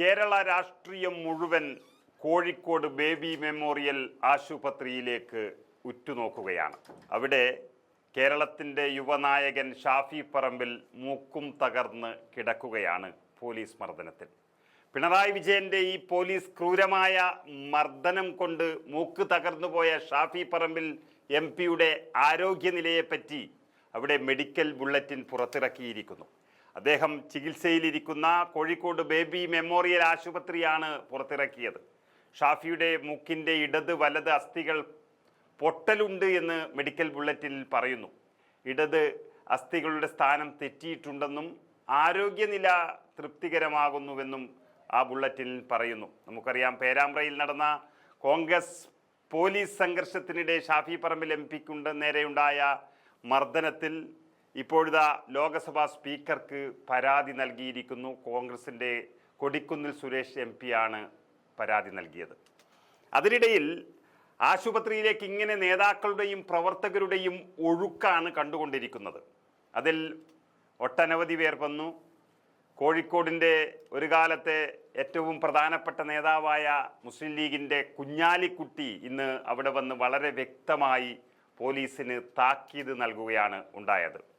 കേരള രാഷ്ട്രീയം മുഴുവൻ Kozhikode baby memorial ആശുപത്രിയിലേക്ക് ഉറ്റുനോക്കുകയാണ്. അവിടെ കേരളത്തിന്റെ യുവനായകൻ ഷാഫി പറമ്പിൽ മൂക്കും തകർന്ന് കിടക്കുകയാണ് പോലീസ് മർദ്ദനത്തിൽ. പിണറായി വിജയന്റെ ഈ പോലീസ് ക്രൂരമായ മർദ്ദനം കൊണ്ട് മൂക്ക് തകർന്നുപോയ ഷാഫി പറമ്പിൽ എം പിയുടെ ആരോഗ്യനിലയെപ്പറ്റി അവിടെ മെഡിക്കൽ ബുള്ളറ്റിൻ പുറത്തിറക്കിയിരിക്കുന്നു. അദ്ദേഹം ചികിത്സയിലിരിക്കുന്ന കോഴിക്കോട് ബേബി മെമ്മോറിയൽ ആശുപത്രിയാണ് പുറത്തിറക്കിയത്. ഷാഫിയുടെ മൂക്കിന്റെ ഇടത് വലത് അസ്ഥികൾ പൊട്ടലുണ്ട് എന്ന് മെഡിക്കൽ ബുള്ളറ്റിനിൽ പറയുന്നു. ഇടത് അസ്ഥികളുടെ സ്ഥാനം തെറ്റിയിട്ടുണ്ടെന്നും ആരോഗ്യനില തൃപ്തികരമാകുന്നുവെന്നും ആ ബുള്ളറ്റിനിൽ പറയുന്നു. നമുക്കറിയാം പേരാമ്പ്രയിൽ നടന്ന കോൺഗ്രസ് പോലീസ് സംഘർഷത്തിനിടെ ഷാഫി പറമ്പിൽ എം പിക്കുണ്ട്. നേരെയുണ്ടായ മർദ്ദനത്തിൽ ഇപ്പോഴിതാ ലോക്സഭാ സ്പീക്കർക്ക് പരാതി നൽകിയിരിക്കുന്നു. കോൺഗ്രസിന്റെ കൊടിക്കുന്നിൽ സുരേഷ് എം ആണ് പരാതി നൽകിയത്. അതിനിടയിൽ ആശുപത്രിയിലേക്ക് ഇങ്ങനെ നേതാക്കളുടെയും പ്രവർത്തകരുടെയും ഒഴുക്കാണ് കണ്ടുകൊണ്ടിരിക്കുന്നത്. അതിൽ ഒട്ടനവധി പേർ വന്നു. കോഴിക്കോടിന്റെ ഒരു കാലത്തെ ഏറ്റവും പ്രധാനപ്പെട്ട നേതാവായ മുസ്ലിം ലീഗിന്റെ കുഞ്ഞാലിക്കുട്ടി ഇന്ന് അവിടെ വന്ന് വളരെ വ്യക്തമായി പോലീസിന് താക്കീത് നൽകുകയാണ് ഉണ്ടായത്.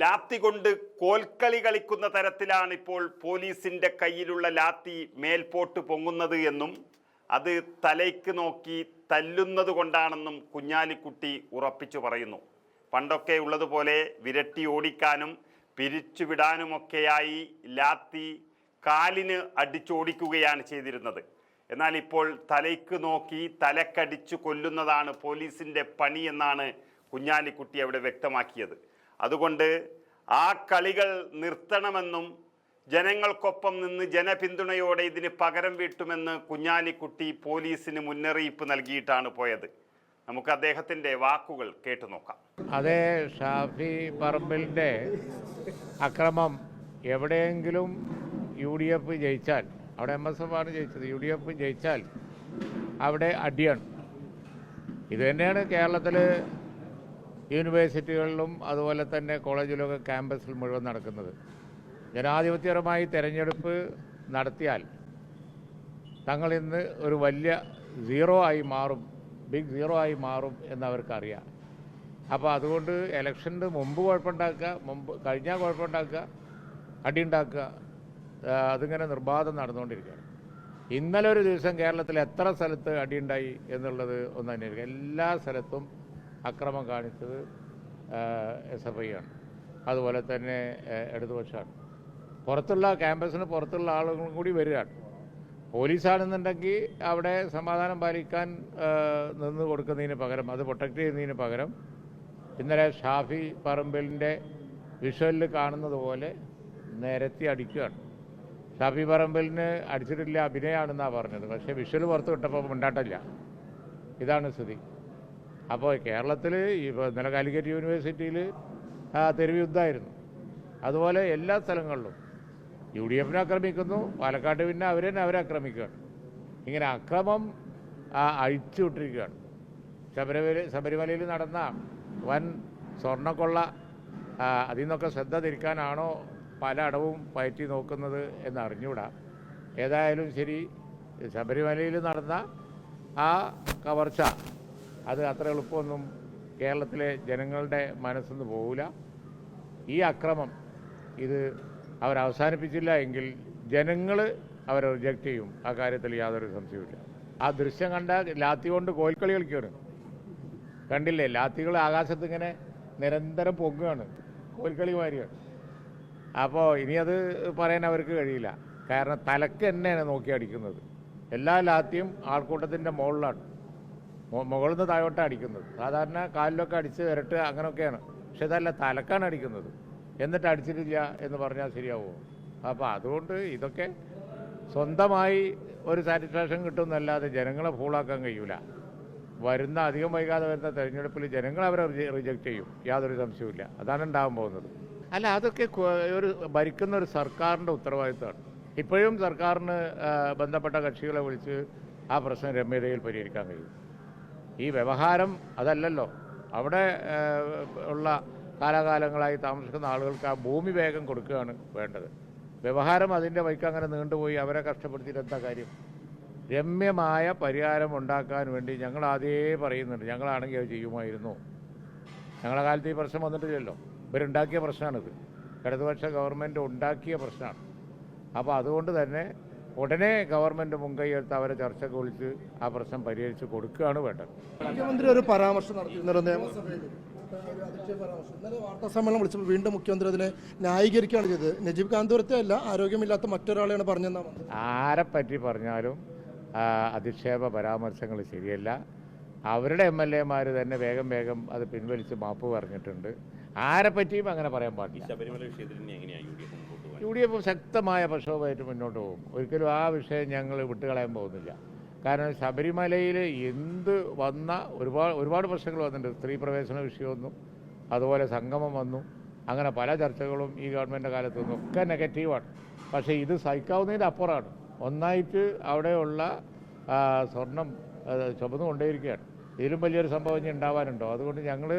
ലാത്തി കൊണ്ട് കോൽക്കളി കളിക്കുന്ന തരത്തിലാണ് ഇപ്പോൾ പോലീസിന്റെ കയ്യിലുള്ള ലാത്തി മേൽപോട്ട് പൊങ്ങുന്നത് എന്നും അത് തലയ്ക്ക് നോക്കി തല്ലുന്നത് കൊണ്ടാണെന്നും കുഞ്ഞാലിക്കുട്ടി ഉറപ്പിച്ചു പറയുന്നു. പണ്ടൊക്കെ ഉള്ളതുപോലെ വിരട്ടി ഓടിക്കാനും പിരിച്ചുവിടാനുമൊക്കെയായി ലാത്തി കാലിന് അടിച്ചോടിക്കുകയാണ് ചെയ്തിരുന്നത്. എന്നാൽ ഇപ്പോൾ തലയ്ക്ക് നോക്കി തലക്കടിച്ചു കൊല്ലുന്നതാണ് പോലീസിന്റെ പണി എന്നാണ് കുഞ്ഞാലിക്കുട്ടി അവിടെ വ്യക്തമാക്കിയത്. അതുകൊണ്ട് ആ കളികൾ നിർത്തണമെന്നും ജനങ്ങൾക്കൊപ്പം നിന്ന് ജനപിന്തുണയോടെ ഇതിന് പകരം വീട്ടുമെന്ന് കുഞ്ഞാലിക്കുട്ടി പോലീസിന് മുന്നറിയിപ്പ് നൽകിയിട്ടാണ് പോയത്. നമുക്ക് അദ്ദേഹത്തിന്റെ വാക്കുകൾ കേട്ടു നോക്കാം. അതേ ഷാഫി പറമ്പിലിന്റെ അക്രമം എവിടെയെങ്കിലും യു ഡി എഫ് ജയിച്ചാൽ അവിടെ എം എസ് എഫ് ആണ് ജയിച്ചത് യു ഡി എഫ് ജയിച്ചാൽ അവിടെ അടിയാണ്. ഇത് തന്നെയാണ് കേരളത്തിൽ യൂണിവേഴ്സിറ്റികളിലും അതുപോലെ തന്നെ കോളേജിലൊക്കെ ക്യാമ്പസിൽ മുഴുവൻ നടക്കുന്നത്. ജനാധിപത്യപരമായി തെരഞ്ഞെടുപ്പ് നടത്തിയാൽ തങ്ങൾ ഇന്ന് ഒരു വലിയ സീറോ ആയി മാറും ബിഗ് സീറോ ആയി മാറും എന്നവർക്കറിയാം. അപ്പോൾ അതുകൊണ്ട് ഇലക്ഷന്റെ മുമ്പ് കുഴപ്പമുണ്ടാക്കുക മുമ്പ് കഴിഞ്ഞാൽ കുഴപ്പമുണ്ടാക്കുക അടിയുണ്ടാക്കുക അതിങ്ങനെ നിർബാധം നടന്നുകൊണ്ടിരിക്കുകയാണ്. ഇന്നലെ ഒരു ദിവസം കേരളത്തിൽ എത്ര സ്ഥലത്ത് അടിയുണ്ടായി എന്നുള്ളത് ഒന്ന് അന്വേഷിക്കുക. എല്ലാ സ്ഥലത്തും അക്രമം കാണിച്ചത് എസ് എഫ് ഐ ആണ്. അതുപോലെ തന്നെ ഇടതുപക്ഷമാണ്. പുറത്തുള്ള ക്യാമ്പസിന് പുറത്തുള്ള ആളുകളും കൂടി വരികയാണ്. പോലീസാണെന്നുണ്ടെങ്കിൽ അവിടെ സമാധാനം പാലിക്കാൻ നിന്ന് കൊടുക്കുന്നതിന് പകരം അത് പ്രൊട്ടക്റ്റ് ചെയ്യുന്നതിന് പകരം ഇന്നലെ ഷാഫി പറമ്പലിന്റെ വിഷ്വലിൽ കാണുന്നത് പോലെ നിരത്തി അടിക്കുകയാണ്. ഷാഫി പറമ്പലിന് അടിച്ചിട്ടില്ല അഭിനയമാണെന്നാണ് പറഞ്ഞത്. പക്ഷേ വിഷ്വൽ പുറത്ത് വിട്ടപ്പോൾ മിണ്ടാട്ടില്ല ഇതാണ് സ്ഥിതി. അപ്പോൾ കേരളത്തിൽ ഇപ്പോൾ ഇന്നലെ കാലിക്കറ്റ് യൂണിവേഴ്സിറ്റിയിൽ തെരുവ് യുദ്ധമായിരുന്നു. അതുപോലെ എല്ലാ സ്ഥലങ്ങളിലും യു ഡി എഫിനെ ആക്രമിക്കുന്നു പാലക്കാട് പിന്നെ അവർ തന്നെ അവരെ ആക്രമിക്കുകയാണ്. ഇങ്ങനെ അക്രമം അഴിച്ചുവിട്ടിരിക്കുകയാണ്. അഴിച്ചു വിട്ടിരിക്കുകയാണ് ശബരിമല ശബരിമലയിൽ നടന്ന വൻ സ്വർണക്കൊള്ള അതിൽ നിന്നൊക്കെ ശ്രദ്ധ തിരിക്കാനാണോ പല അടവും പയറ്റി നോക്കുന്നത് എന്ന് അറിഞ്ഞുകൂടാ ഏതായാലും ശരി ശബരിമലയിൽ നടന്ന ആ കവർച്ച അത് അത്ര എളുപ്പമൊന്നും കേരളത്തിലെ ജനങ്ങളുടെ മനസ്സൊന്നും പോകില്ല ഈ അക്രമം ഇത് അവരവസാനിപ്പിച്ചില്ല എങ്കിൽ ജനങ്ങൾ അവരെ റിജക്റ്റ് ചെയ്യും. ആ കാര്യത്തിൽ യാതൊരു സംശയവുമില്ല ആ ദൃശ്യം കണ്ട ലാത്തി കൊണ്ട് കോൽക്കളി കളിക്കുകയാണ് കണ്ടില്ലേ? ലാത്തികൾ ആകാശത്ത് ഇങ്ങനെ നിരന്തരം പൊങ്ങുകയാണ് കോൽക്കളി മാരിയാണ്. അപ്പോൾ ഇനി അത് പറയാൻ അവർക്ക് കഴിയില്ല. കാരണം തലക്ക് തന്നെയാണ് നോക്കി അടിക്കുന്നത്. എല്ലാ ലാത്തിയും ആൾക്കൂട്ടത്തിന്റെ മുകളിലാണ്. മുകളിൽ നിന്ന് അടിക്കുന്നത്. സാധാരണ കാലിലൊക്കെ അടിച്ച് വരട്ട് അങ്ങനെയൊക്കെയാണ് പക്ഷെ ഇതല്ല തലക്കാണ് അടിക്കുന്നത്. എന്നിട്ട് അടിച്ചിട്ടില്ല എന്ന് പറഞ്ഞാൽ ശരിയാവുമോ അപ്പോൾ അതുകൊണ്ട് ഇതൊക്കെ സ്വന്തമായി ഒരു സാറ്റിസ്ഫാക്ഷൻ കിട്ടുമെന്നല്ലാതെ ജനങ്ങളെ ഫൂളാക്കാൻ കഴിയൂല. വരുന്ന അധികം വൈകാതെ വരുന്ന തെരഞ്ഞെടുപ്പിൽ ജനങ്ങൾ അവരെ റിജക്റ്റ് ചെയ്യും. യാതൊരു സംശയവുമില്ല. അതാണ് ഉണ്ടാകാൻ പോകുന്നത്. അല്ല അതൊക്കെ ഒരു ഭരിക്കുന്ന ഒരു സർക്കാരിന്റെ ഉത്തരവാദിത്തമാണ് ഇപ്പോഴും സർക്കാരിന് ബന്ധപ്പെട്ട കക്ഷികളെ വിളിച്ച് ആ പ്രശ്നം രമ്യതയിൽ പരിഹരിക്കാൻ കഴിയും. ഈ വ്യവഹാരം അതല്ലല്ലോ. അവിടെ ഉള്ള കാലാകാലങ്ങളായി താമസിക്കുന്ന ആളുകൾക്ക് ആ ഭൂമി വേഗം കൊടുക്കുകയാണ് വേണ്ടത്. വ്യവഹാരം അതിന്റെ വഴിക്ക് അങ്ങനെ നീണ്ടുപോയി അവരെ കഷ്ടപ്പെടുത്തിയിട്ട് എന്താ കാര്യം? രമ്യമായ പരിഹാരം ഉണ്ടാക്കാൻ വേണ്ടി ഞങ്ങൾ ആദ്യേ പറയുന്നുണ്ട്. ഞങ്ങളാണെങ്കിൽ അത് ചെയ്യുമായിരുന്നു. ഞങ്ങളുടെ കാലത്ത് ഈ പ്രശ്നം വന്നിട്ടില്ലല്ലോ. ഇവരുണ്ടാക്കിയ പ്രശ്നമാണിത്. ഇടതുപക്ഷ ഗവൺമെന്റ് ഉണ്ടാക്കിയ പ്രശ്നമാണ്. അപ്പോൾ അതുകൊണ്ട് തന്നെ ഉടനെ ഗവൺമെന്റ് മുൻകൈയെടുത്ത് അവരെ ചർച്ചയ്ക്ക് വിളിച്ച് ആ പ്രശ്നം പരിഹരിച്ച് കൊടുക്കുകയാണ് വേണ്ടത്. മുഖ്യമന്ത്രി ഒരു പരാമർശം ഇന്നലെ വാർത്താ സമ്മേളനം വിളിച്ചപ്പോൾ വീണ്ടും മുഖ്യമന്ത്രി അതിനെ ന്യായീകരിക്കുകയാണ് ചെയ്തത്. നജീബ് കാന്തപുരത്തെ അല്ല ആരോഗ്യമില്ലാത്ത മറ്റൊരാളെയാണ് പറഞ്ഞത്. ആരെ പറ്റി പറഞ്ഞാലും അധിക്ഷേപ പരാമർശങ്ങൾ ശരിയല്ല. അവരുടെ എം എൽ എമാർ തന്നെ വേഗം വേഗം അത് പിൻവലിച്ച് മാപ്പ് പറഞ്ഞിട്ടുണ്ട്. ആരെപ്പറ്റിയും അങ്ങനെ പറയാൻ പാടില്ല. ശബരിമല വിഷയത്തിൽ യു ഡി എഫ് ശക്തമായ പ്രക്ഷോഭമായിട്ട് മുന്നോട്ട് പോകും. ഒരിക്കലും ആ വിഷയം ഞങ്ങൾ വിട്ടുകളയാൻ പോകുന്നില്ല. കാരണം ശബരിമലയിൽ എന്ത് വന്ന ഒരുപാട് ഒരുപാട് പ്രശ്നങ്ങൾ വന്നിട്ടുണ്ട്. സ്ത്രീ പ്രവേശന വിഷയമൊന്നും അതുപോലെ സംഗമം വന്നു അങ്ങനെ പല ചർച്ചകളും ഈ ഗവൺമെന്റ് കാലത്ത് നിന്നും ഒക്കെ നെഗറ്റീവാണ് പക്ഷേ ഇത് സഹിക്കാവുന്നതിന്റെ അപ്പുറമാണ്. ഒന്നായിട്ട് അവിടെയുള്ള സ്വർണം ചുമന്നു കൊണ്ടേയിരിക്കുകയാണ്. ഇതിലും വലിയൊരു സംഭവം ഇനി ഉണ്ടാവാനുണ്ടോ? അതുകൊണ്ട് ഞങ്ങൾ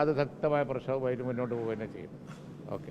അത് ശക്തമായ പ്രക്ഷോഭമായിട്ട് മുന്നോട്ട് പോകുക തന്നെ ചെയ്യും ഓക്കെ.